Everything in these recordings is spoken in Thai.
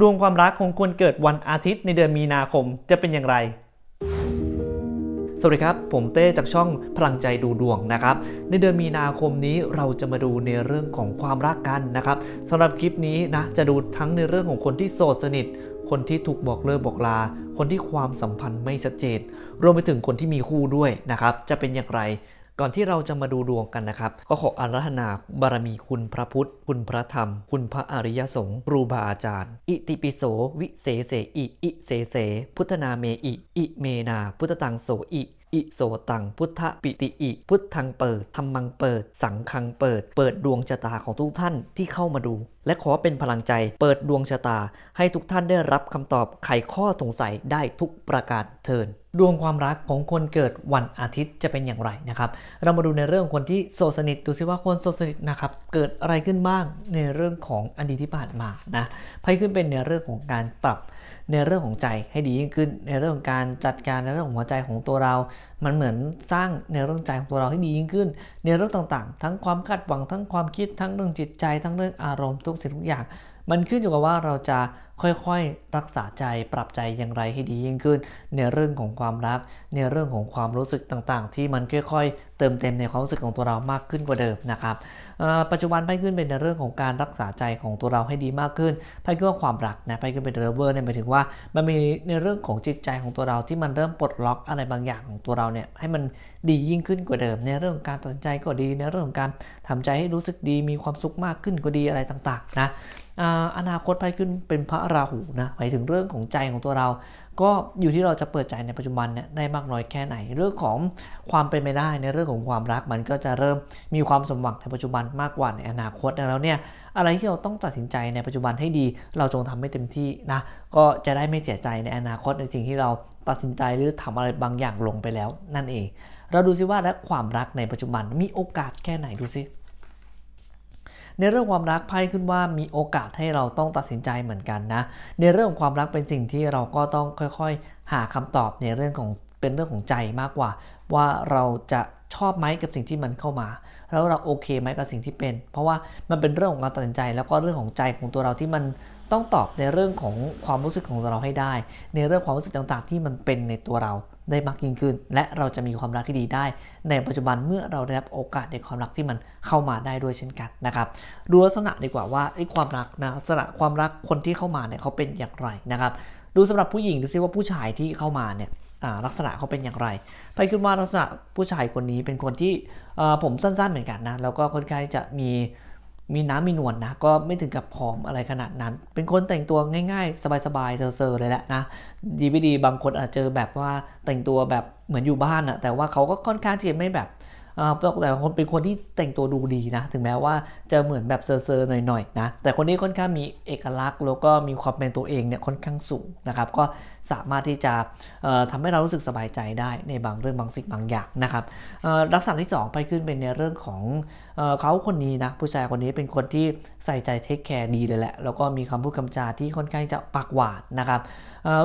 ดวงความรักของคนเกิดวันอาทิตย์ในเดือนมีนาคมจะเป็นอย่างไรสวัสดีครับ ผมเต้จากช่องพลังใจดูดวงนะครับ ในเดือนมีนาคมนี้เราจะมาดูในเรื่องของความรักกันนะครับสำหรับคลิปนี้นะจะดูทั้งในเรื่องของคนที่โสดสนิท คนที่ถูกบอกเลิกบอกลา คนที่ความสัมพันธ์ไม่ชัดเจน รวมไปถึงคนที่มีคู่ด้วยนะครับ จะเป็นอย่างไร ก่อนที่เราจะมาดูดวงกันนะครับ ก็ขออารัธนาบารมีคุณพระพุทธ คุณพระธรรม คุณพระอริยสงฆ์ครูบาอาจารย์ อิติปิโสวิเศเสอิอิเสเส พุทธนาเมอิอิเมนา พุทธตังโสอิอิโสตังพุทธปิติอิ พุทธังเปิดธรรมังเปิด สังคังเปิด เปิดดวงชะตาของทุกท่านที่เข้ามาดู และขอเป็นพลังใจเปิดดวงชะตา ให้ทุกท่านได้รับคำตอบไขข้อสงสัยได้ทุกประการเทิน ดวงความรักของคนเกิดวันอาทิตย์จะเป็นอย่างไรนะครับ เรามาดูในเรื่องคนที่โสดสนิทดูซิว่าคนโสดสนิทนะครับเกิดอะไรขึ้นบ้างในเรื่องของอดีตที่ผ่านมานะไพ่ขึ้นเป็นในเรื่องของการปรับในเรื่องของใจให้ดียิ่งขึ้น ในเรื่องของการจัดการในเรื่องของหัวใจของตัวเรา มันเหมือนสร้างในเรื่องใจของตัวเราให้ดียิ่งขึ้น ในเรื่องต่างๆ ทั้งความคาดหวังทั้งความคิดทั้งเรื่องจิตใจ ทั้งเรื่องอารมณ์ทุกสิ่งทุกอย่าง มันขึ้นอยู่กับว่าเราจะค่อยๆ รักษาใจปรับใจอย่างไรให้ดียิ่งขึ้น ในเรื่องของความรัก ในเรื่องของความรู้สึกต่างๆ ที่มันค่อยๆ เติมเต็มในความรู้สึกของตัวเรามากขึ้นกว่าเดิมนะครับปัจจุบันไพ่ขึ้นเป็นในเรื่องของการรักษาใจของตัวเราให้ดีมากขึ้นไพ่ขึ้นว่าความรักนะไพ่ขึ้นเป็นเรเวอร์เนี่ยหมายถึงว่ามันมีในเรื่องของจิตใจของตัวเราที่มันเริ่มปลดล็อกอะไรบางอย่างของตัวเราเนี่ยให้มันดียิ่งขึ้นกว่าเดิม ในเรื่องของการตัดใจก็ดีในเรื่องของการทำใจให้รู้สึกดีมีความสุขมากขึ้นก็ดีอะไรต่างๆนะ อนาคตไพ่ขึ้นเป็นพระราหูนะหมายถึงเรื่องของใจของตัวเรา ก็อยู่ที่เราจะเปิดใจในปัจจุบันเนี่ยได้มากน้อยแค่ไหน เรื่องของความเป็นไปได้ในเรื่องของความรักมันก็จะเริ่มมีความสมหวังในปัจจุบันมากกว่าในอนาคตแล้วเนี่ยอะไรที่เราต้องตัดสินใจในปัจจุบันให้ดี เราจงทำให้เต็มที่นะก็จะได้ไม่เสียใจในอนาคตในสิ่งที่เราตัดสินใจหรือทำอะไรบางอย่างลงไปแล้ว นั่นเอง เราดูซิว่าและความรักในปัจจุบันมีโอกาสแค่ไหนดูซิ ในเรื่องความรักไพ่ขึ้นว่ามีโอกาสให้เราต้องตัดสินใจเหมือนกันนะ ในเรื่องของความรักเป็นสิ่งที่เราก็ต้องค่อยๆ หาคำตอบในเรื่องของเป็นเรื่องของใจมากกว่า ว่าเราจะชอบไหมกับสิ่งที่มันเข้ามา แล้วเราโอเคไหมกับสิ่งที่เป็น เพราะว่ามันเป็นเรื่องของการตัดสินใจ แล้วก็เรื่องของใจของตัวเราที่มันต้องตอบในเรื่องของความรู้สึกของเราให้ได้ ในเรื่องความรู้สึกต่างๆ ที่มันเป็นในตัวเรา ได้มากยิ่งขึ้น และเราจะมีความรักที่ดีได้ ในปัจจุบันเมื่อเราได้รับโอกาสในความรักที่มันเข้ามาได้ด้วยเช่นกันนะครับดูลักษณะดีกว่าว่าไอ้ความรักนะลักษณะความรักคนที่เข้ามาเนี่ยเขาเป็นอย่างไรนะครับดูสำหรับผู้หญิงดูซิว่าผู้ชายที่เข้ามาเนี่ยลักษณะเขาเป็นอย่างไร ไปขึ้นว่าลักษณะผู้ชายคนนี้เป็นคนที่ผมสั้นๆเหมือนกันนะแล้วก็ค่อนข้างจะมี มีน้ำมีนวลนะก็ไม่ถึงกับผอมอะไรขนาดนั้น เป็นคนแต่งตัวง่ายๆ สบายๆเซอร์ๆเลยแหละนะดีไม่ดีบางคนอาจเจอแบบว่าแต่งตัวแบบเหมือนอยู่บ้านอะแต่ว่าเขาก็ค่อนข้างที่จะไม่แบบ แต่คนเป็นคนที่แต่งตัวดูดีนะ ถึงแม้ว่าจะเหมือนแบบเซอร์ๆหน่อยๆนะ แต่คนนี้ค่อนข้างมีเอกลักษณ์ แล้วก็มีความเป็นตัวเองเนี่ยค่อนข้างสูงนะครับ ก็สามารถที่จะเอ่อทำให้เรารู้สึกสบายใจได้ในบางเรื่องบางสิ่งบางอย่างนะครับลักษณะที่ 2 ไปขึ้นเป็นในเรื่องของเอเขาคนนี้นะผู้ชายคนนี้เป็นคนที่ใส่ใจเทคแคร์ดีเลยแหละ แล้วก็มีคำพูดคำจาที่ค่อนข้างจะปากหวานนะครับ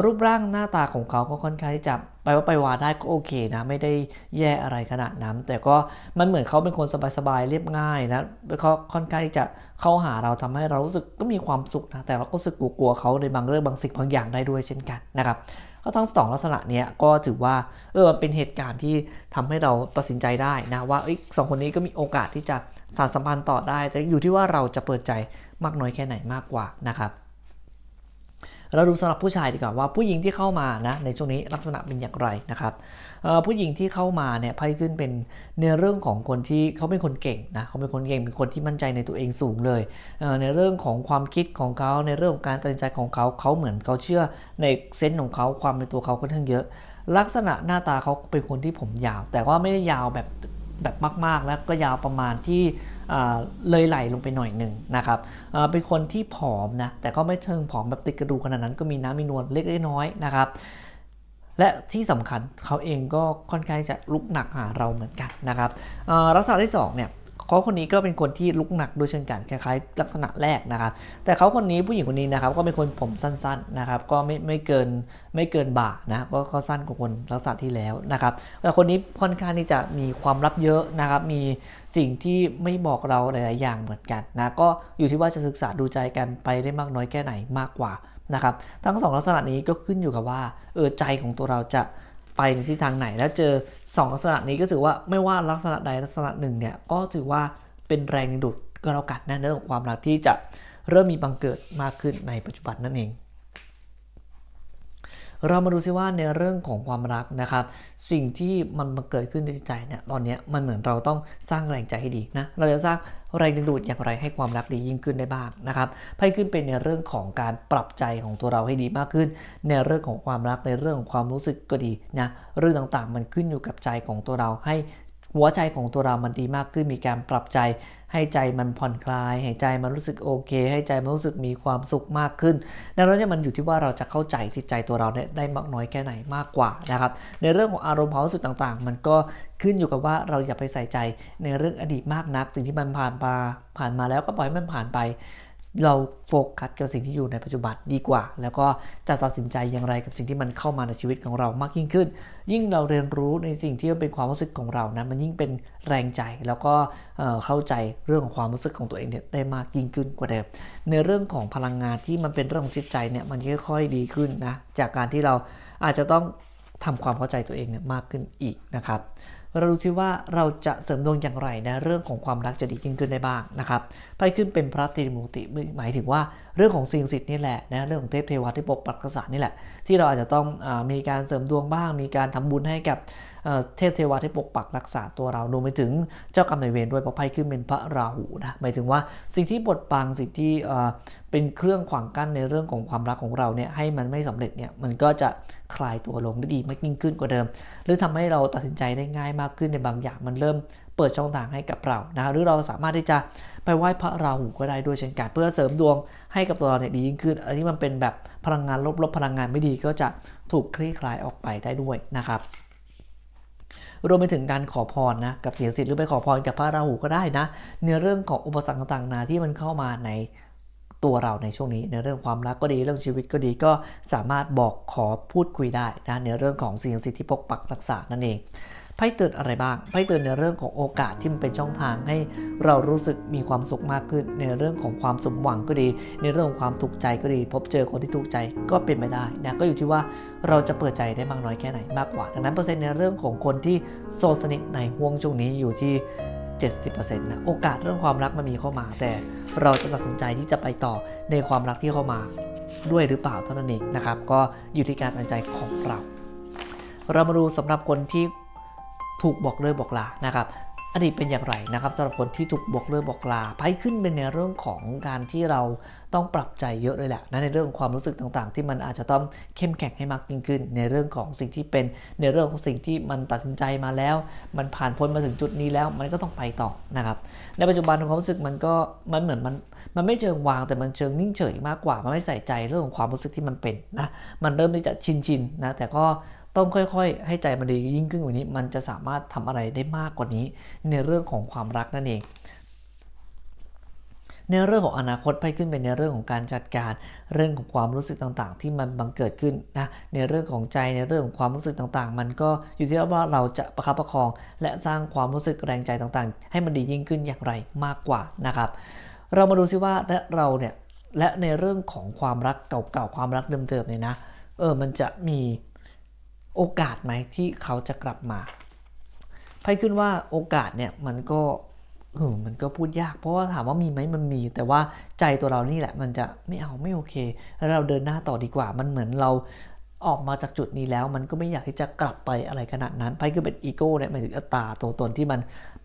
รูปร่างหน้าตาของเขาก็ค่อนข้างที่จะไปว่าไปวาได้ก็โอเคนะ ไม่ได้แย่อะไรขนาดนั้น แต่ก็มันเหมือนเขาเป็นคนสบายๆเรียบง่ายนะเขาค่อนข้างที่จะเข้าหาเราทำให้เรารู้สึกก็มีความสุขนะแต่เราก็รู้สึกกลัวๆเขาในบางเรื่องบางสิ่งบางอย่างได้ด้วยเช่นกันนะครับก็ทั้งสองลักษณะเนี้ยก็ถือว่าเออมันเป็นเหตุการณ์ที่ทำให้เราตัดสินใจได้นะว่าอสองคนนี้ก็มีโอกาสที่จะสานสัมพันธ์ต่อได้ แต่อยู่ที่ว่าเราจะเปิดใจมากน้อยแค่ไหนมากกว่านะครับ เราดูสำหรับผู้ชายดีกว่าว่าผู้หญิงที่เข้ามานะในช่วงนี้ลักษณะเป็นอย่างไรนะครับผู้หญิงที่เข้ามาเนี่ยไพ่ขึ้นเป็นในเรื่องของคนที่เขาเป็นคนเก่งนะเขาเป็นคนเก่งเป็นคนที่มั่นใจในตัวเองสูงเลยในเรื่องของความคิดของเขาในเรื่องของการตัดสินใจของเขาเขาเหมือนเขาเชื่อในเซนส์ของเขาความในตัวเขาค่อนข้างเยอะ ลักษณะหน้าตาเขาเป็นคนที่ผมยาว แต่ว่าไม่ได้ยาวแบบแบบมากๆ แล้วก็ยาวประมาณที่ เลยไหลลงไปหน่อยหนึ่งนะครับเป็นคนที่ผอมนะแต่ก็ไม่เชิงผอมแบบติดกระดูกขนาดนั้นก็มีน้ำมีนวลเล็กน้อยนะครับและที่สำคัญเขาเองก็ค่อนข้างจะลุกหนักหาเราเหมือนกันนะครับลักษณะที่สองเนี่ย เขาคนนี้ก็เป็นคนที่ลุกหนักด้วยเช่นกันคล้ายๆ ลักษณะแรกนะครับ แต่เขาคนนี้ผู้หญิงคนนี้นะครับ ก็เป็นคนผมสั้นๆนะครับ ก็ไม่ไม่เกินไม่เกินบ่านะก็เขาสั้นกว่าคนลักษณะที่แล้วนะครับแต่คนนี้ค่อนข้างที่จะมีความลับเยอะนะครับ มีสิ่งที่ไม่บอกเราหลายๆอย่างเหมือนกันนะก็อยู่ที่ว่าจะศึกษาดูใจกันไปได้มากน้อยแค่ไหนมากกว่านะครับ ทั้งสองลักษณะนี้ก็ขึ้นอยู่กับว่าเออใจของตัวเราจะ ไปในทิศทางไหน แล้วเจอสองลักษณะนี้ก็ถือว่าไม่ว่าลักษณะใดลักษณะหนึ่งเนี่ยก็ถือว่าเป็นแรงดูดก็แล้วกันนะในเรื่องของความรักที่จะเริ่มมีบังเกิดมากขึ้นในปัจจุบันนั่นเอง เรามาดูซิว่าในเรื่องของความรักนะครับ สิ่งที่มันมาเกิดขึ้นในจิตใจเนี่ยตอนนี้มันเหมือนเราต้องสร้างแรงใจให้ดีนะเราจะสร้าง แรงดึงดูดอย่างไรให้ความรักดียิ่งขึ้นได้บ้างนะครับไพ่ขึ้นเป็นในเรื่องของการปรับใจของตัวเราให้ดีมากขึ้น ในเรื่องของความรักในเรื่องของความรู้สึกก็ดีนะเรื่องต่างๆ มันขึ้นอยู่กับใจของตัวเราให้หัวใจของตัวเรามันดีมากขึ้นมีการปรับใจ ให้ใจมันผ่อนคลาย ให้ใจมันรู้สึกโอเค ให้ใจมันรู้สึกมีความสุขมากขึ้น ดังนั้นเนี่ยมันอยู่ที่ว่าเราจะเข้าใจจิตใจตัวเราเนี่ยได้มากน้อยแค่ไหนมากกว่านะครับ ในเรื่องของอารมณ์ความรู้สึกต่างๆ มันก็ขึ้นอยู่กับว่าเราอย่าไปใส่ใจในเรื่องอดีตมากนัก สิ่งที่มันผ่านมาผ่านมาแล้วก็ปล่อยให้มันผ่านไป เราโฟกัสกับสิ่งที่อยู่ในปัจจุบันดีกว่า แล้วก็จะตัดสินใจอย่างไรกับสิ่งที่มันเข้ามาในชีวิตของเรามากยิ่งขึ้น ยิ่งเราเรียนรู้ในสิ่งที่เป็นความรู้สึกของเรานะมันยิ่งเป็นแรงใจแล้วก็เข้าใจเรื่องของความรู้สึกของตัวเองเนี่ยได้มากยิ่งขึ้นกว่าเดิม ในเรื่องของพลังงานที่มันเป็นเรื่องของจิตใจเนี่ยมันค่อยๆดีขึ้นนะจากการที่เราอาจจะต้องทำความเข้าใจตัวเองเนี่ยมากขึ้นอีกนะครับ เราดูซิว่าเราจะเสริมดวงอย่างไรนะเรื่องของความรักจะดียิ่งขึ้นได้บ้างนะครับไพ่ขึ้นเป็นพระตรีมูติหมายถึงว่าเรื่องของสิ่งศักดิ์สิทธิ์นี่แหละนะเรื่องของเทพเทวาที่ปกปักรักษานี่แหละ ที่เราอาจจะต้องอมีการเสริมดวงบ้าง มีการทำบุญให้กับ เทพเทวาที่ปกปักรักษาตัวเรารวมไปถึงเจ้ากรรมนายเวรด้วยเพราะไพ่ขึ้นเป็นพระราหูนะหมายถึงว่าสิ่งที่บดบังสิ่งที่เป็นเครื่องขวางกั้นในเรื่องของความรักของเราเนี่ยให้มันไม่สำเร็จเนี่ยมันก็จะคลายตัวลงได้ดีมากยิ่งขึ้นกว่าเดิม หรือทำให้เราตัดสินใจได้ง่ายมากขึ้นในบางอย่างมันเริ่มเปิดช่องทางให้กับเรานะหรือเราสามารถที่จะไปไหว้พระราหูก็ได้ด้วยเช่นกันเพื่อเสริมดวงให้กับตัวเราเนี่ยดียิ่งขึ้น อันนี้มันเป็นแบบพลังงานลบๆพลังงานไม่ดีก็จะถูกคลี่คลายออกไปได้ด้วยนะครับ รวมไปถึงการขอพรนะกับเสียงสิทธิ์หรือไปขอพรกับพระราหูก็ได้นะในเรื่องของอุปสรรคต่างๆนะที่มันเข้ามาในตัวเราในช่วงนี้ในเรื่องความรักก็ดีเรื่องชีวิตก็ดีก็สามารถบอกขอพูดคุยได้นะในเรื่องของสิ่งสิทธิ์ที่ปกปักรักษานั่นเอง ไพ่เตือนอะไรบ้างไพ่เตือนในเรื่องของโอกาสที่มันเป็นช่องทางให้เรารู้สึกมีความสุขมากขึ้น ในเรื่องของความสมหวังก็ดี ในเรื่องของความถูกใจก็ดี พบเจอคนที่ถูกใจก็เป็นไปได้นะก็อยู่ที่ว่าเราจะเปิดใจได้มากน้อยแค่ไหนมากกว่าดังนั้นเปอร์เซ็นต์ในเรื่องของคนที่โซสนิทในห่วงช่วงนี้อยู่ที่ 70%นะโอกาสเรื่องความรักมันมีเข้ามา แต่เราจะตัดสินใจที่จะไปต่อในความรักที่เข้ามาด้วยหรือเปล่าเท่านั้นเองนะครับ ก็อยู่ที่การตัดใจของเรา เรามาดูสำหรับคนที่ ถูกบอกเลิกบอกลานะครับอดีตเป็นอย่างไรนะครับสำหรับคนที่ถูกบอกเลิกบอกลาไพ่ขึ้นเป็นในเรื่องของการที่เราต้องปรับใจเยอะเลยแหละนะในเรื่องของความรู้สึกต่างๆ ที่มันอาจจะต้องเข้มแข็งให้มากยิ่งขึ้น ในเรื่องของสิ่งที่เป็นในเรื่องของสิ่งที่มันตัดสินใจมาแล้ว มันผ่านพ้นมาถึงจุดนี้แล้ว มันก็ต้องไปต่อนะครับในปัจจุบันความรู้สึกมันก็มันเหมือนมันมันไม่เชิงวางแต่มันเชิงนิ่งเฉยมากกว่ามันไม่ใส่ใจเรื่องของความรู้สึกที่มันเป็นนะมันเริ่มที่จะชินชินนะแต่ก็ ต้องค่อยๆ ให้ใจมันดียิ่งขึ้นกว่านี้ มันจะสามารถทำอะไรได้มากกว่านี้ ในเรื่องของความรักนั่นเอง ในเรื่องของอนาคตไปขึ้นเป็นในเรื่องของการจัดการ เรื่องของความรู้สึกต่างๆ ที่มันบังเกิดขึ้นนะในเรื่องของใจในเรื่องของความรู้สึกต่างๆ มันก็อยู่ที่ว่าเราจะประคับประคอง และสร้างความรู้สึกแรงใจต่างๆ ให้มันดียิ่งขึ้นอย่างไรมากกว่านะครับ เรามาดูซิว่าและเราเนี่ยและในเรื่องของความรักเก่าๆความรักเดิมๆเนี่ยนะเออมันจะมี โอกาสไหมที่เขาจะกลับมาไพ่ขึ้นว่าโอกาสเนี่ยมันก็เออมันก็พูดยาก เพราะว่าถามว่ามีไหมมันมี แต่ว่าใจตัวเรานี่แหละ มันจะไม่เอาไม่โอเค แล้วเราเดินหน้าต่อดีกว่า มันเหมือนเราออกมาจากจุดนี้แล้ว มันก็ไม่อยากที่จะกลับไปอะไรขนาดนั้นไพ่คือเป็นอีโก้เนี่ยหมายถึงอัตตาตัวตนที่มัน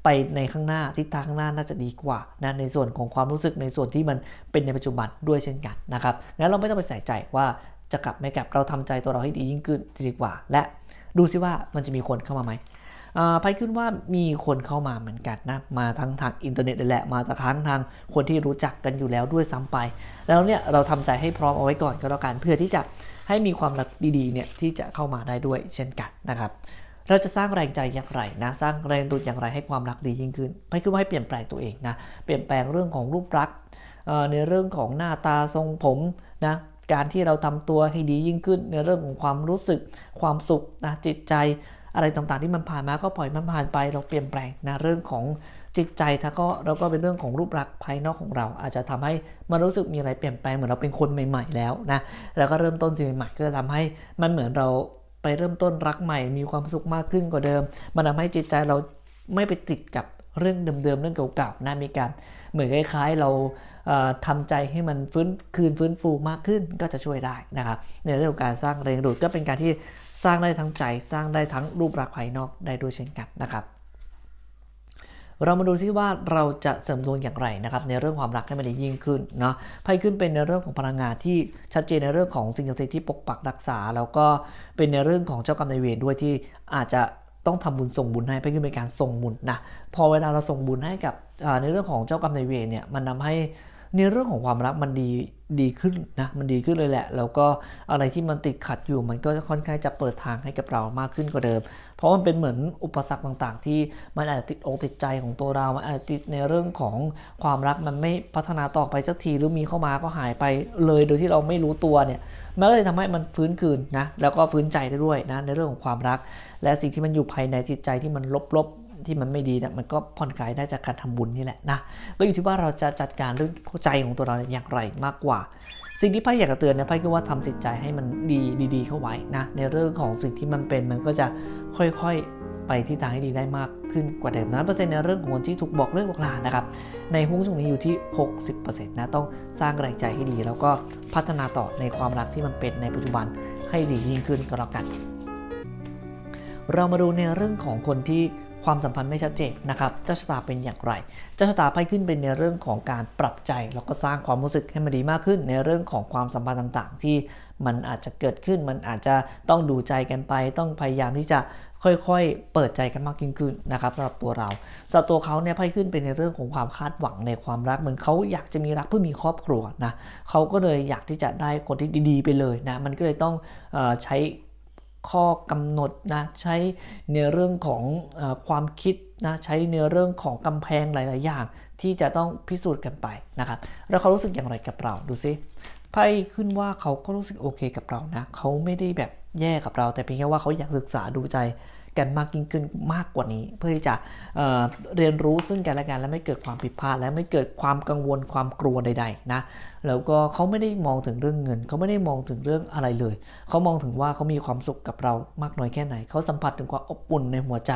ไปในข้างหน้าทิศทางข้างหน้าน่าจะดีกว่านะในส่วนของความรู้สึกในส่วนที่มันเป็นในปัจจุบันด้วยเช่นกันนะครับงั้นเราไม่ต้องไปใส่ใจว่า จะกลับไม่กลับเราทำใจตัวเราให้ดียิ่งขึ้นดีกว่า และดูซิว่ามันจะมีคนเข้ามาไหมไปขึ้นว่ามีคนเข้ามาเหมือนกันนะ มาทั้งทางอินเทอร์เน็ตเลยแหละ มาจากทั้งทางคนที่รู้จักกันอยู่แล้วด้วยซ้ำไป แล้วเนี่ยเราทำใจให้พร้อมเอาไว้ก่อนก็แล้วกัน เพื่อที่จะให้มีความรักดีๆเนี่ยที่จะเข้ามาได้ด้วยเช่นกันนะครับ เราจะสร้างแรงใจอย่างไรนะ สร้างแรงดูดอย่างไรให้ความรักดียิ่งขึ้นไปคือว่าให้เปลี่ยนแปลงตัวเองนะ เปลี่ยนแปลงเรื่องของรูปลักษณ์ในเรื่องของหน้าตาทรงผมนะ การที่เราทำตัวให้ดียิ่งขึ้นในเรื่องของความรู้สึกความสุขนะจิตใจอะไรต่างๆที่มันผ่านมาก็ปล่อยมันผ่านไปเราเปลี่ยนแปลงนะเรื่องของจิตใจถ้าก็แล้วก็เป็นเรื่องของรูปลักษณ์ภายนอกของเรา อาจจะทำให้มันรู้สึกมีอะไรเปลี่ยนแปลงเหมือนเราเป็นคนใหม่ ๆ แล้วนะแล้วก็เริ่มต้นสิ่งใหม่ๆก็จะทำให้มันเหมือนเราไปเริ่มต้นรักใหม่ มีความสุขมากขึ้นกว่าเดิม มันทำให้จิตใจเราไม่ไปติดกับเรื่องเดิมๆเรื่องเก่าๆนะมีการเหมือนคล้ายๆ เรา ทำใจให้มันฟื้นคืนฟื้นฟูมากขึ้นก็จะช่วยได้นะครับในเรื่องของการสร้างแรงดูดก็เป็นการที่สร้างได้ทั้งใจสร้างได้ทั้งรูปลักษณ์ภายนอกได้ด้วยเช่นกันนะครับ เรามาดูซิว่าเราจะเสริมดวงอย่างไรนะครับ ในเรื่องความรักให้มันดียิ่งขึ้นเนาะไพ่ขึ้นเป็นในเรื่องของพลังงานที่ชัดเจนในเรื่องของสิ่งศักดิ์สิทธิ์ที่ปกปักรักษา แล้วก็เป็นในเรื่องของเจ้ากรรมนายเวรด้วยที่อาจจะต้องทำบุญส่งบุญให้ไพ่ขึ้นเป็นการส่งบุญนะพอเวลาเราส่งบุญให้กับในเรื่องของเจ้ากรรมนายเวรเนี่ยมันทาให้ ในเรื่องของความรักมันดีดีขึ้นนะมันดีขึ้นเลยแหละ แล้วก็อะไรที่มันติดขัดอยู่มันก็ค่อนข้างจะเปิดทางให้กับเรามากขึ้นกว่าเดิม เพราะมันเป็นเหมือนอุปสรรคต่างๆ ที่มันอาจจะติดอกติดใจของตัวเรามันอาจจะติดในเรื่องของความรักมันไม่พัฒนาต่อไปสักทีหรือมีเข้ามาก็หายไปเลยโดยที่เราไม่รู้ตัวเนี่ยมันก็เลยทำให้มันฟื้นคืนนะแล้วก็ฟื้นใจได้ด้วยนะในเรื่องของความรัก และสิ่งที่มันอยู่ภายในจิตใจที่มันลบๆ ที่มันไม่ดีเนี่ยมันก็ผ่อนคลายได้จากการทำบุญนี่แหละนะก็อยู่ที่ว่าเราจะจัดการเรื่องใจของตัวเราอย่างไรมากกว่า สิ่งที่ไพ่อยากจะเตือนนะไพ่ก็ว่าทำจิตใจให้มันดีดีๆ เข้าไว้นะในเรื่องของสิ่งที่มันเป็นมันก็จะค่อยๆไปที่ทางให้ดีได้มากขึ้นกว่าเดิมนั้นเปอร์เซ็นต์ในเรื่องของคนที่ถูกบอกเลิกบอกลานะครับในหุ้นช่วงนี้อยู่ที่ 60%นะต้องสร้างแรงใจให้ดี แล้วก็พัฒนาต่อในความรักที่มันเป็นในปัจจุบันให้ดียิ่งขึ้นก็แล้วกัน เรามาดูในเรื่องของคนที่ ความสัมพันธ์ไม่ชัดเจนนะครับเจ้าชะตาเป็นอย่างไร เจ้าชะตาไพ่ขึ้นเป็นในเรื่องของการปรับใจ แล้วก็สร้างความรู้สึกให้มันดีมากขึ้น ในเรื่องของความสัมพันธ์ต่างๆ ที่มันอาจจะเกิดขึ้น มันอาจจะต้องดูใจกันไป ต้องพยายามที่จะค่อยๆ เปิดใจกันมากยิ่งขึ้นนะครับสำหรับตัวเราสำหรับตัวเขาเนี่ยไพ่ขึ้นเป็นในเรื่องของความคาดหวังในความรักเหมือนเขาอยากจะมีรักเพื่อมีครอบครัวนะเขาก็เลยอยากที่จะได้คนที่ดีๆ ไปเลยนะมันก็เลยต้องอใช้ ข้อกำหนดนะใช้ในเรื่องของออความคิดนะใช้ในเรื่องของกำแพงหลาย ๆ อย่าง ที่จะต้องพิสูจน์กันไปนะครับแล้วเขารู้สึกอย่างไรกับเราดูซิไพ่ขึ้นว่าเขาก็รู้สึกโอเคกับเรานะเขาไม่ได้แบบแย่กับเรา แต่เพียงแค่ว่าเขาอยากศึกษาดูใจกันมากยิ่งขึ้นมากกว่านี้ เพื่อที่จะเเรียนรู้ซึ่งกันและกันและไม่เกิดความผิดพลาด และไม่เกิดความกังวลความกลัวใด ๆ นะแล้วก็เขาไม่ได้มองถึงเรื่องเงิน เขาไม่ได้มองถึงเรื่องอะไรเลยเขามองถึงว่าเขามีความสุขกับเรามากน้อยแค่ไหน เขาสัมผัสถึงความอบอุ่นในหัวใจ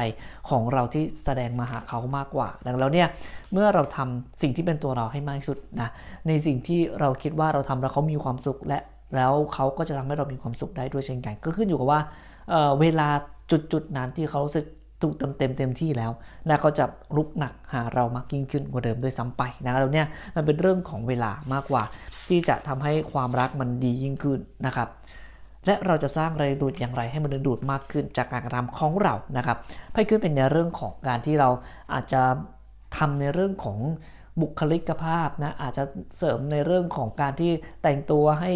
ของเราที่แสดงมาหาเขามากกว่า ดังแล้วเนี่ยเมื่อเราทำสิ่งที่เป็นตัวเราให้มากที่สุดนะในสิ่งที่เราคิดว่าเราทำแล้วเขามีความสุขและ แล้วเขาก็จะทำให้เรามีความสุขได้ด้วยเช่นกัน ก็ขึ้นอยู่กับว่าเเวลาจุดๆนั้นที่เขารู้สึกถูกเต็มเต็มเต็มที่แล้วนะเขาจะลุกหนักหาเรามากยิ่งขึ้นกว่าเดิมด้วยซ้ำไปนะแล้วเนี่ยมันเป็นเรื่องของเวลามากกว่า ที่จะทำให้ความรักมันดียิ่งขึ้นนะครับ และเราจะสร้างแรงดูดอย่างไรให้มันดึงดูดมากขึ้นจากการกระทำของเรานะครับไพ่ขึ้นเป็นในเรื่องของการที่เราอาจจะทำในเรื่องของบุคลิกภาพนะอาจจะเสริมในเรื่องของการที่แต่งตัวให้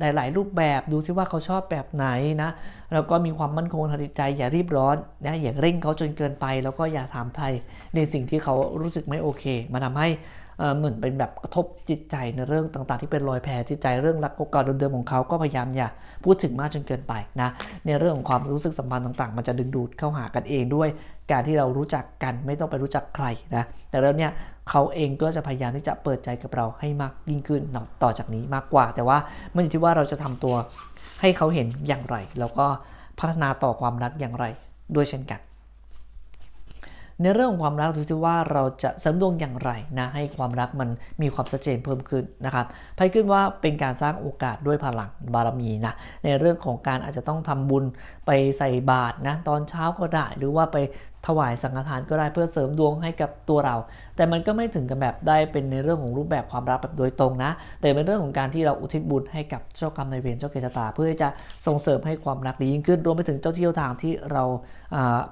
หลาย ๆ รูปแบบดูซิว่าเขาชอบแบบไหนนะแล้วก็มีความมั่นคงทางจิตใจอย่ารีบร้อนนะอย่าเร่งเขาจนเกินไป แล้วก็อย่าถามไทยในสิ่งที่เขารู้สึกไม่โอเค มาทำให้ เหมือนเป็นแบบกระทบจิตใจในเรื่องต่าง ๆ ที่เป็นรอยแผลจิตใจเรื่องรักเก่าๆเดิมๆของเขาก็พยายามอย่าพูดถึงมากจนเกินไปนะในเรื่องของความรู้สึกสัมพันธ์ต่าง ๆ มันจะดึงดูดเข้าหากันเองด้วยการที่เรารู้จักกันไม่ต้องไปรู้จักใครนะแต่แล้วเนี่ยเขาเองก็จะพยายามที่จะเปิดใจกับเราให้มากยิ่งขึ้นต่อจากนี้มากกว่า แต่ว่ามันอยู่ที่ว่าเราจะทำตัวให้เขาเห็นอย่างไร แล้วก็พัฒนาต่อความรักอย่างไรด้วยเช่นกัน ในเรื่องของความรักดูสิว่าเราจะเสริมดวงอย่างไรนะให้ความรักมันมีความชัดเจนเพิ่มขึ้นนะครับไพ่ขึ้นว่าเป็นการสร้างโอกาสด้วยพลังบารมีนะในเรื่องของการอาจจะต้องทำบุญไปใส่บาตรนะตอนเช้าก็ได้ หรือว่าไป ถวายสังฆทานก็ได้เพื่อเสริมดวงให้กับตัวเรา แต่มันก็ไม่ถึงกับแบบได้เป็นในเรื่องของรูปแบบความรักแบบโดยตรงนะ แต่เป็นเรื่องของการที่เราอุทิศบุญให้กับเจ้ากรรมนายเวรเจ้าเกศตา เพื่อจะส่งเสริมให้ความรักดียิ่งขึ้น รวมไปถึงเจ้าที่เจ้าทางที่เรา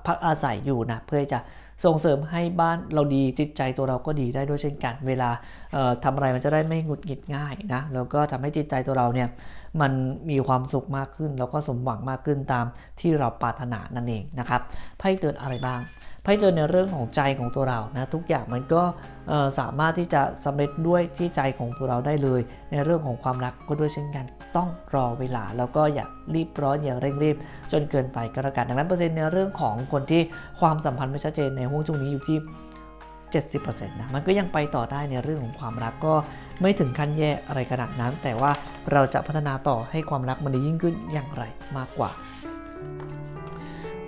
พักอาศัยอยู่นะ เพื่อจะส่งเสริมให้บ้านเราดีจิตใจตัวเราก็ดีได้ด้วยเช่นกัน เวลา ทำอะไรมันจะได้ไม่หงุดหงิดง่ายนะแล้วก็ทำให้จิตใจตัวเราเนี่ยมันมีความสุขมากขึ้น แล้วก็สมหวังมากขึ้นตามที่เราปรารถนานั่นเองนะครับไพ่เตือนอะไรบ้างไพ่เตือนในเรื่องของใจของตัวเรานะทุกอย่างมันก็สามารถที่จะสำเร็จด้วยที่ใจของตัวเราได้เลย ในเรื่องของความรักก็ด้วยเช่นกันต้องรอเวลา แล้วก็อย่ารีบร้อนอย่าเร่งรีบ จนเกินไปก็แล้วกันดังนั้นเปอร์เซ็นต์ในเรื่องของคนที่ความสัมพันธ์ไม่ชัดเจนในห่วงช่วงนี้อยู่ที่ 70%นะมันก็ยังไปต่อได้ในเรื่องของความรักก็ไม่ถึงขั้นแย่อะไรขนาดนั้น แต่ว่าเราจะพัฒนาต่อให้ความรักมันดียิ่งขึ้นอย่างไรมากกว่า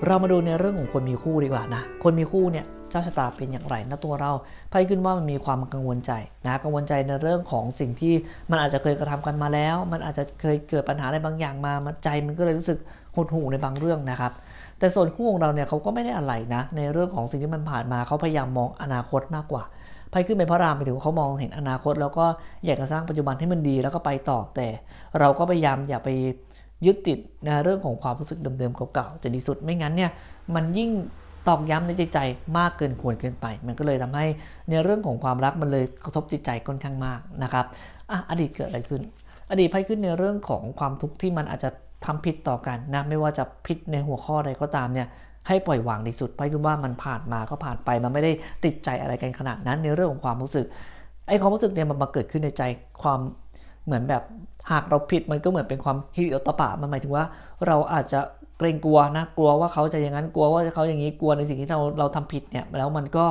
เรามาดูในเรื่องของคนมีคู่ดีกว่านะคนมีคู่เนี่ยเจ้าชะตาเป็นอย่างไรนะตัวเราไพ่ขึ้นว่ามันมีความกังวลใจนะกังวลใจในเรื่องของสิ่งที่มันอาจจะเคยกระทำกันมาแล้ว มันอาจจะเคยเกิดปัญหาอะไรบางอย่างมามใจมันก็เลยรู้สึกหดหู่ในบางเรื่องนะครับ แต่ส่วนคู่ของเราเนี่ยเขาก็ไม่ได้อะไรนะ ในเรื่องของสิ่งที่มันผ่านมาเขาพยายามมองอนาคตมากกว่าไพ่ขึ้นเป็นพระรามไปถึงเขามองเห็นอนาคต แล้วก็อยากจะสร้างปัจจุบันให้มันดีแล้วก็ไปต่อแต่ เราก็พยายามอย่าไปยึดติดในเรื่องของความรู้สึกเดิมๆเก่าๆจะดีสุดไม่งั้นเนี่ยมันยิ่งตอกย้ำในจิตใจมากเกินควรเกินไป มันก็เลยทำให้ในเรื่องของความรักมันเลยกระทบจิตใจค่อนข้างมากนะครับอะอดีตเกิดอะไรขึ้น อดีตไพ่ขึ้นในเรื่องของความทุกข์ที่มันอาจจะ ทำผิดต่อกันนะไม่ว่าจะผิดในหัวข้อใดก็ตามเนี่ยให้ปล่อยวางดีสุดไพ่ขึ้ว่ามันผ่านมาก็ผ่านไปมันไม่ได้ติดใจอะไรกันขนาดนั้นในเรื่องของความรู้สึกไอ้ความรู้สึกเนี่ยมันมาเกิดขึ้นในใจความเหมือนแบบหากเราผิดมันก็เหมือนเป็นความฮิริโอตปะมันหมายถึงว่า เราอาจจะ กรงกลัวนะกลัวว่าเขาจะอย่างนั้นกลัวว่าเขาอย่างนี้กลัวในสิ่งที่เราเราทำผิดเนี่ยแล้วมันก็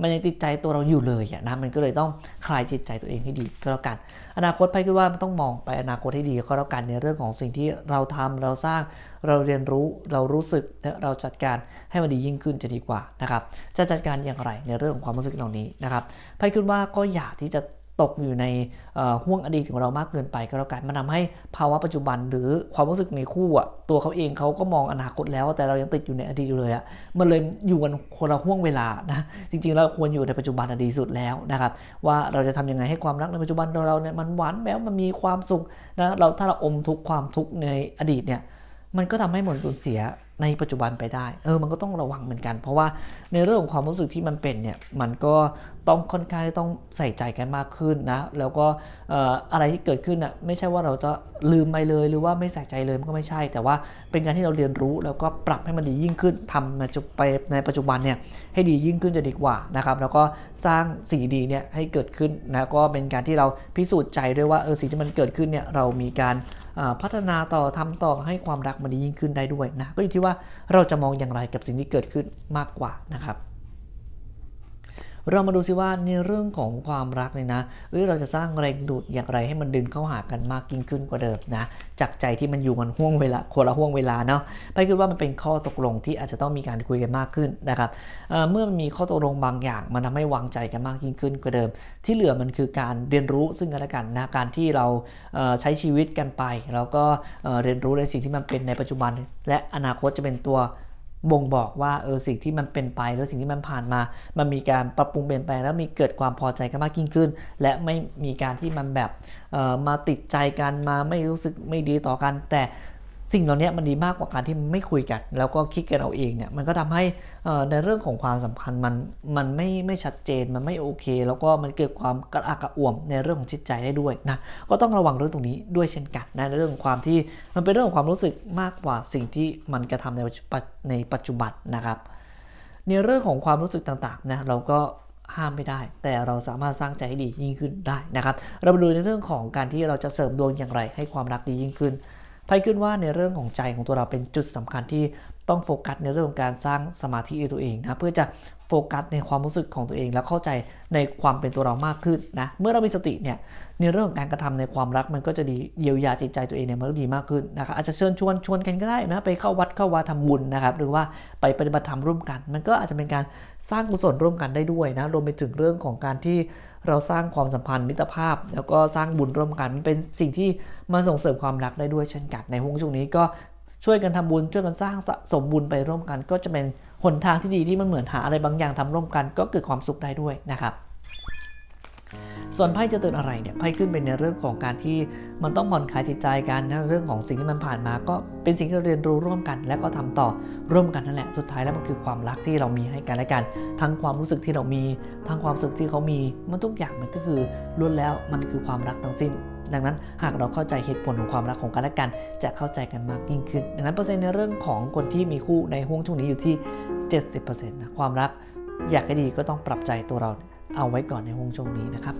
มันยังติดใจตัวเราอยู่เลยอะนะมันก็เลยต้องคลายจิตใจตัวเองให้ดีก็แล้วกัน อนาคตไพ่คิดว่ามันต้องมองไปอนาคตให้ดีก็แล้วกันในเรื่องของสิ่งที่เราทำเราสร้างเราเรียนรู้เรารู้สึกและเราจัดการให้มันดียิ่งขึ้นจะดีกว่านะครับจะจัดการอย่างไรในเรื่องของความรู้สึกเหล่านี้นะครับไพ่คิดว่าก็อยากที่จะ ตกอยู่ในห่วงอดีตของเรามากเกินไปก็แล้วกันมันทาให้ภาวะปัจจุบันหรือความรู้สึกในคู่อะตัวเขาเองเขาก็มองอนาคตแล้ว แต่เรายังติดอยู่ในอดีตอยู่เลยอะมันเลยอยู่กันคนละห่วงเวลานะจริงๆเราควรอยู่ในปัจจุบันอดีตสุดแล้วนะครับว่าเราจะทำยังไงให้ความรักในปัจจุบันเราเนี่ยมันหวานแม้วมันมีความสุขนะเราถ้าเราอมทุกความทุกข์ในอดีตเนี่ยมันก็ทำให้หมดสูญเสีย ในปัจจุบันไปได้ เออ มันก็ต้องระวังเหมือนกัน เพราะว่าในเรื่องของความรู้สึกที่มันเป็นเนี่ย มันก็ต้องค่อนข้างต้องใส่ใจกันมากขึ้นนะ แล้วก็อะไรที่เกิดขึ้นอะ ไม่ใช่ว่าเราจะลืมไปเลย หรือว่าไม่ใส่ใจเลยมันก็ไม่ใช่ แต่ว่าเป็นการที่เราเรียนรู้ แล้วก็ปรับให้มันดียิ่งขึ้นทำในจุไปในปัจจุบันเนี่ยให้ดียิ่งขึ้นจะดีกว่านะครับ แล้วก็สร้างสิ่งดีเนี่ยให้เกิดขึ้นนะ ก็เป็นการที่เราพิสูจน์ใจด้วยว่า เออ สิ่งที่มันเกิดขึ้นเนี่ย เรามีการ พัฒนาต่อทำต่อให้ความรักมันดียิ่งขึ้นได้ด้วยนะก็อยู่ที่ว่าเราจะมองอย่างไรกับสิ่งที่เกิดขึ้นมากกว่านะครับ เรามาดูซิว่าในเรื่องของความรักเนี่ยนะหรือเราจะสร้างแรงดูดอย่างไรให้มันดึงเข้าหากันมากยิ่งขึ้นกว่าเดิมนะ จากใจที่มันอยู่กันห่วงเวลาคนละห่วงเวลาเนาะไปคิดว่ามันเป็นข้อตกลงที่อาจจะต้องมีการคุยกันมากขึ้นนะครับเเมื่อมันมีข้อตกลงบางอย่าง มันทำให้วางใจกันมากยิ่งขึ้นกว่าเดิม ที่เหลือมันคือการเรียนรู้ซึ่งกันและกันนะการที่เราใช้ชีวิตกันไป แล้วก็เรียนรู้ในสิ่งที่มันเป็นในปัจจุบัน และอนาคตจะเป็นตัว บ่งบอกว่าเออสิ่งที่มันเป็นไปแล้วสิ่งที่มันผ่านมา มันมีการปรับปรุงเปลี่ยนแปลงแล้วมีเกิดความพอใจกันมากยิ่งขึ้น และไม่มีการที่มันแบบมาติดใจกันมาไม่รู้สึกไม่ดีต่อกัน แต่ สิ่งเหล่านี้มันดีมากกว่าการที่ไม่คุยกัน แล้วก็คิดกันเอาเองเนี่ยมันก็ทำให้ในเรื่องของความสัมพันธ์มันมันไม่ไม่ชัดเจนมันไม่โอเค แล้วก็มันเกิดความกระอักกระอ่วมในเรื่องของจิตใจได้ด้วยนะก็ต้องระวังเรื่องตรงนี้ด้วยเช่นกันนะในเรื่องของความที่มันเป็นเรื่องของความรู้สึกมากกว่าสิ่งที่มันกระทำในในปัจจุบันนะครับในเรื่องของความรู้สึกต่างๆนะเราก็ห้ามไม่ได้ แต่เราสามารถสร้างใจให้ดียิ่งขึ้นได้นะครับ เรามาดูในเรื่องของการที่เราจะเสริมดวงอย่างไรให้ความรักดียิ่งขึ้น ไพ่ขึ้นว่าในเรื่องของใจของตัวเราเป็นจุดสำคัญที่ต้องโฟกัสในเรื่องของการสร้างสมาธิในตัวเองนะเพื่อจะโฟกัสในความรู้สึกของตัวเอง แล้วเข้าใจในความเป็นตัวเรามากขึ้นนะเมื่อเรามีสติเนี่ยในเรื่องของการกระทำในความรักมันก็จะดีเยียวยาจิตใจตัวเองเนี่ยมันก็ดีมากขึ้นนะครับอาจจะเชิญชวนชวนกันก็ได้นะไปเข้าวัดเข้าวาทำบุญนะครับหรือว่าไปปฏิบัติธรรมร่วมกัน มันก็อาจจะเป็นการสร้างกุศลร่วมกันได้ด้วยนะรวมไปถึงเรื่องของการที่เราสร้างความสัมพันธ์มิตรภาพ แล้วก็สร้างบุญร่วมกันมันเป็นสิ่งที่ มาส่งเสริมความรักได้ด้วยเช่นกันในห่วงช่วงนี้ก็ช่วยกันทำบุญช่วยกันสร้างสสมบุญไปร่วมกัน ก็จะเป็นหนทางที่ดีที่มันเหมือนหาอะไรบางอย่างทำร่วมกัน ก็เกิดความสุขได้ด้วยนะครับ ส่วนไพ่จะเตือนอะไรเนี่ยไพ่ขึ้นเป็นในเรื่องของการที่มันต้องผ่อนคลายจิตใจกันนะเรื่องของสิ่งที่มันผ่านมา ก็เป็นสิ่งที่เราเรียนรู้ร่วมกัน และก็ทำต่อร่วมกันนั่นแหละสุดท้ายแล้วมันคือความรักที่เรามีให้กันและกัน ทั้งความรู้สึกที่เรามี ทั้งความรู้สึกที่เขามีมันทุกอย่างมันก็คือล้วนแล้วมันคือความรักทั้งสิ้น ดังนั้นหากเราเข้าใจเหตุผลของความรักของกันและกันจะเข้าใจกันมากยิ่งขึ้น ดังนั้นเปอร์เซ็นต์ในเรื่องของคนที่มีคู่ในห่วงช่วงนี้อยู่ที่ 70%นะความรักอยากให้ดีก็ต้องปรับใจตัวเราเอาไว้ก่อนในห่วงช่วงนี้นะครับ